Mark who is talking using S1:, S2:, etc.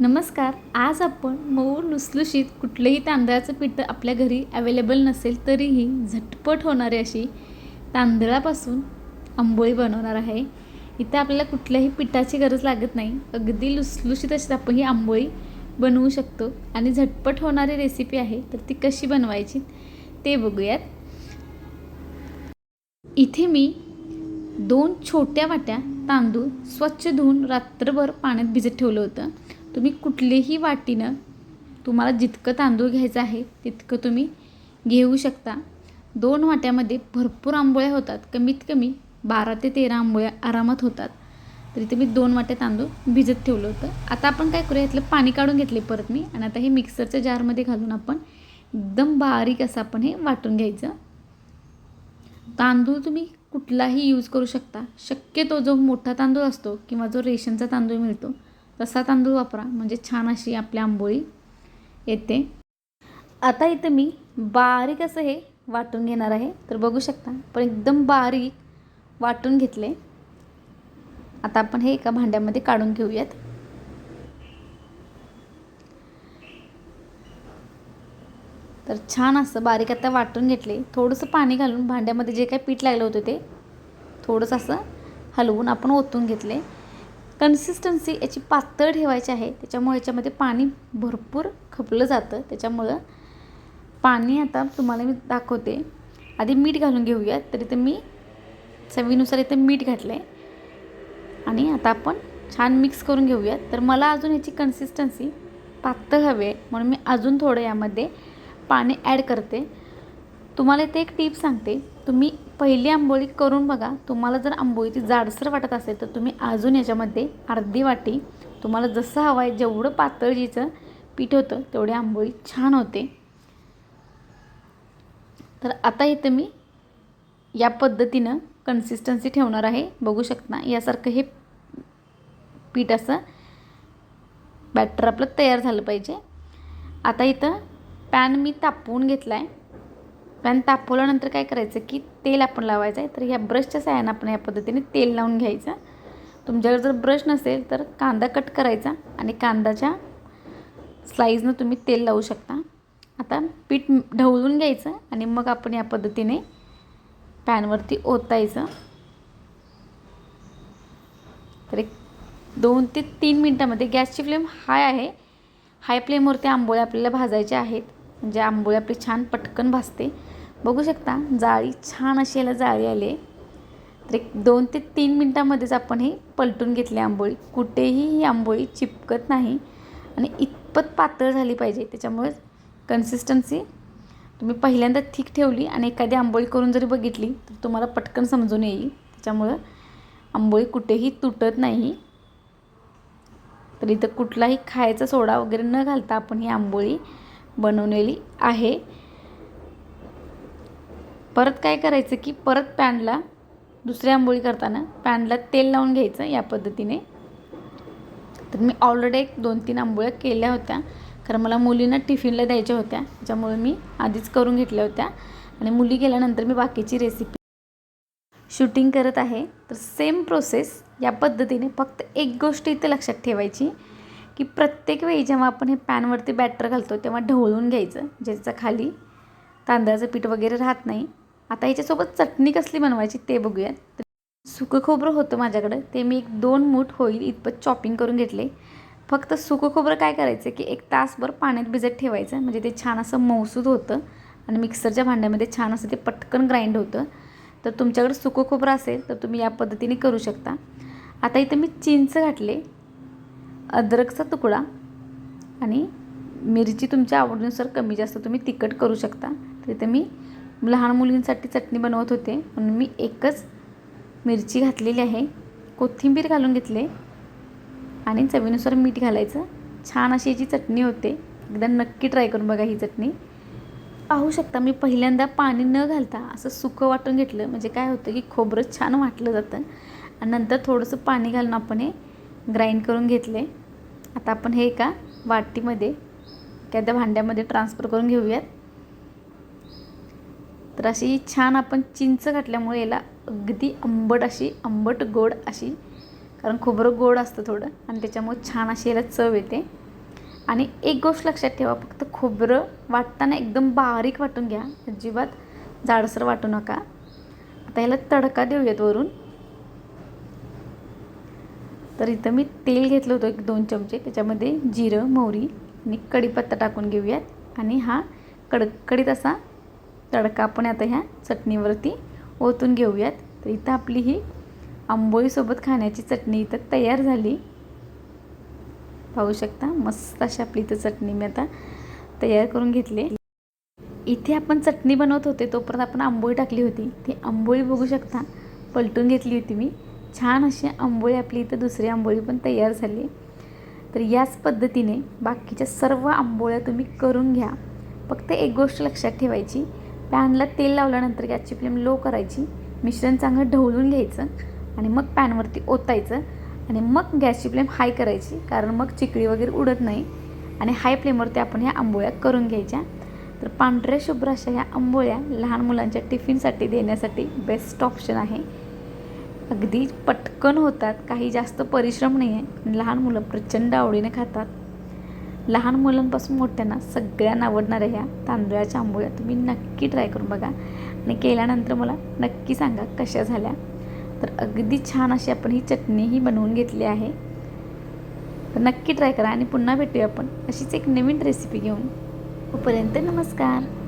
S1: नमस्कार आज आपण मऊ लुसलुशीत कुठलंही तांदळाचं पीठ आपल्या घरी अवेलेबल नसेल तरीही झटपट होणारी अशी तांदळापासून आंबोळी बनवणार आहे. इथे आपल्याला कुठल्याही पिठाची गरज लागत नाही. अगदी लुसलुशीत अशी आपण ही आंबोळी बनवू शकतो आणि झटपट होणारी रेसिपी आहे तर ती कशी बनवायची ते बघूयात. इथे मी दोन छोट्या वाट्या तांदूळ स्वच्छ धुवून रात्रभर पाण्यात भिजत ठेवलं होतं. तुम्ही कुठलेही वाटीनं तुम्हाला जितकं तांदूळ घ्यायचं आहे तितकं तुम्ही घेऊ शकता. दोन वाट्यामध्ये भरपूर आंबोळ्या होतात. कमीत कमी बारा ते तेरा आंबोळ्या आरामात होतात. तर इथे मी दोन वाट्या तांदूळ भिजत ठेवलं होतं. आता आपण काय करूया यातलं पाणी काढून घेतले परत मी. आणि आता हे मिक्सरच्या जारमध्ये घालून आपण एकदम बारीक असं आपण हे वाटून घ्यायचं. तांदूळ तुम्ही कुठलाही यूज करू शकता. शक्यतो जो मोठा तांदूळ असतो किंवा जो रेशनचा तांदूळ मिळतो तसा तांदूळ वापरा. म्हणजे छान अशी आपली आंबोळी येते. आता इथं मी बारीक असं हे वाटून घेणार आहे. तर बघू शकता पण एकदम बारीक वाटून घेतले. आता आपण हे एका भांड्यामध्ये काढून घेऊयात. तर छान असं बारीक आता वाटून घेतले. थोडंसं पाणी घालून भांड्यामध्ये जे काही पीठ लागलं होतं ते थोडंसं असं हलवून आपण ओतून घेतले. कन्सिस्टन्सी याची पातळ ठेवायची आहे. त्याच्यामुळे याच्यामध्ये पाणी भरपूर खपलं जातं. त्याच्यामुळं पाणी आता तुम्हाला मी दाखवते. आधी मीठ घालून घेऊयात. तर इथं मी चवीनुसार इथं मीठ घातलं आहे आणि आता आपण छान मिक्स करून घेऊयात. तर मला अजून याची कन्सिस्टन्सी पातळ हवी आहे. म्हणून मी अजून थोडं यामध्ये पाणी ॲड करते. तुम्हाला इथे एक टीप सांगते. तुम्ही पहिली आंबोळी करून बघा. तुम्हाला जर आंबोळीची जाडसर वाटत असेल तर तुम्ही अजून याच्यामध्ये अर्धी वाटी तुम्हाला जसं हवं आहे जेवढं पातळजीचं पीठ होतं तेवढी आंबोळी छान होते. तर आता इथं मी या पद्धतीनं कन्सिस्टन्सी ठेवणार आहे. बघू शकता यासारखं हे पीठ असं बॅटर आपलं तयार झालं पाहिजे. आता इथं पॅन मी तापवून घेतला आहे पॅन तापवल्यानंतर काय करायचं की तेल आपण लावायचं आहे. तर ह्या ब्रशच्या साह्यानं आपण या पद्धतीने तेल लावून घ्यायचं. तुमच्याकडे जर ब्रश नसेल तर कांदा कट करायचा आणि कांदाच्या स्लाईजनं तुम्ही तेल लावू शकता. आता पीठ ढवळून घ्यायचं आणि मग आपण या पद्धतीने पॅनवरती ओतायचं. तर एक दोन ते तीन मिनटामध्ये गॅसची फ्लेम हाय आहे. हाय फ्लेमवरती आंबोळ्या आपल्याला भाजायच्या आहेत. म्हणजे आंबोळी आपली छान पटकन भाजते. बघू शकता जाळी छान अशी याला जाळी आली आहे. तर एक दोन ते तीन मिनटामध्येच आपण हे पलटून घेतले आंबोळी. कुठेही ही आंबोळी चिपकत नाही आणि इतपत पातळ झाली पाहिजे त्याच्यामुळे कन्सिस्टन्सी तुम्ही पहिल्यांदा थिक ठेवली आणि एखादी आंबोळी करून जरी बघितली तर तुम्हाला पटकन समजून येईल. त्याच्यामुळं आंबोळी कुठेही तुटत नाही. तर इथं कुठलाही खायचा सोडा वगैरे न घालता आपण ही आंबोळी बनवलेली आहे. परत काय करायचं की परत पॅनला दुसरी आंबोळी करताना पॅनला तेल लावून घ्यायचं या पद्धतीने. तर मी ऑलरेडी एक दोन तीन आंबोळ्या केल्या होत्या. कारण मला मुलींना टिफिनला द्यायच्या होत्या. ज्यामुळे मी आधीच करून घेतल्या होत्या. आणि मुली गेल्यानंतर मी बाकीची रेसिपी शूटिंग करत आहे. तर सेम प्रोसेस या पद्धतीने फक्त एक गोष्ट इथे लक्षात ठेवायची की प्रत्येक वेळी जेव्हा आपण हे पॅनवरती बॅटर घालतो तेव्हा ढवळून घ्यायचं ज्याचं खाली तांदळाचं पीठ वगैरे राहत नाही. आता याच्यासोबत चटणी कसली बनवायची ते बघूयात. सुकं खोबरं होतं माझ्याकडं. ते मी एक दोन मूठ होईल इतपत चॉपिंग करून घेतले फक्त सुकं खोबरं काय करायचं की एक तासभर पाण्यात भिजत ठेवायचं. म्हणजे ते छान असं मौसूद होतं. आणि मिक्सरच्या भांड्यामध्ये छान असं ते पटकन ग्राइंड होतं. तर तुमच्याकडे सुकं खोबरं असेल तर तुम्ही या पद्धतीने करू शकता. आता इथं मी चिंच घातले. अद्रकचा तुकडा. आणि मिरची तुमच्या आवडीनुसार कमी जास्त तुम्ही तिखट करू शकता. तर इथं मी लहान मुलींसाठी चटणी बनवत होते. म्हणून मी एकच मिरची घातलेली आहे. कोथिंबीर घालून घेतले. आणि चवीनुसार मीठ घालायचं. छान अशी याची चटणी होते. एकदा नक्की ट्राय करून बघा ही चटणी. पाहू शकता मी पहिल्यांदा पाणी न घालता असं सुकं वाटून घेतलं. म्हणजे काय होतं की खोबरं छान वाटलं जातं. आणि नंतर थोडंसं पाणी घालून आपण हे ग्राइंड करून घेतले. आता आपण हे एका वाटीमध्ये एखाद्या भांड्यामध्ये ट्रान्सफर करून घेऊयात. तर अशी छान आपण चिंच घातल्यामुळे याला अगदी आंबट अशी आंबट गोड अशी कारण खोबरं गोड असतं थोडं आणि त्याच्यामुळे छान अशी याला चव येते. आणि एक गोष्ट लक्षात ठेवा फक्त खोबरं वाटताना एकदम बारीक वाटून घ्या. अजिबात जाडसर वाटू नका. आता ह्याला तडका देऊयात वरून. तर इथं मी तेल घेतलं होतं एक दोन चमचे त्याच्यामध्ये जिरं मोहरी आणि कढीपत्ता टाकून घेऊयात. आणि हा कडकडीत असा तडका आपण आता ह्या चटणीवरती ओतून घेऊयात. तर इथं आपली ही आंबोळीसोबत खाण्याची चटणी इथं तयार झाली. पाहू शकता मस्त अशी आपली इथं चटणी मी आता तयार करून घेतली. इथे आपण चटणी बनवत होते तोपर्यंत आपण आंबोळी टाकली होती. ती आंबोळी बघू शकता पलटून घेतली होती मी. छान अशी आंबोळी आपली इथं दुसरी आंबोळी पण तयार झाली. तर याच पद्धतीने बाकीच्या सर्व आंबोळ्या तुम्ही करून घ्या. फक्त एक गोष्ट लक्षात ठेवायची पॅनला तेल लावल्यानंतर गॅसची फ्लेम लो करायची. मिश्रण चांगलं ढवळून घ्यायचं आणि मग पॅनवरती ओतायचं आणि मग गॅसची फ्लेम हाय करायची कारण मग चिकळी वगैरे उडत नाही. आणि हाय फ्लेमवरती आपण ह्या आंबोळ्या करून घ्यायच्या. तर पांढऱ्या शुभ्र अशा ह्या आंबोळ्या लहान मुलांच्या टिफिनसाठी देण्यासाठी बेस्ट ऑप्शन आहे. अगदी पटकन होतात काही जास्त परिश्रम नाही आहे लहान मुलं प्रचंड आवडीने खातात. लहान मुलांपासून मोठ्यांना सगळ्यांना आवडणाऱ्या ह्या तांदळाच्या आंबोळ्या तुम्ही नक्की ट्राय करून बघा. आणि केल्यानंतर मला नक्की सांगा कशा झाल्या. तर अगदी छान अशी आपण ही चटणीही बनवून घेतली आहे. तर नक्की ट्राय करा आणि पुन्हा भेटूया आपण अशीच एक नवीन रेसिपी घेऊन. तोपर्यंत नमस्कार.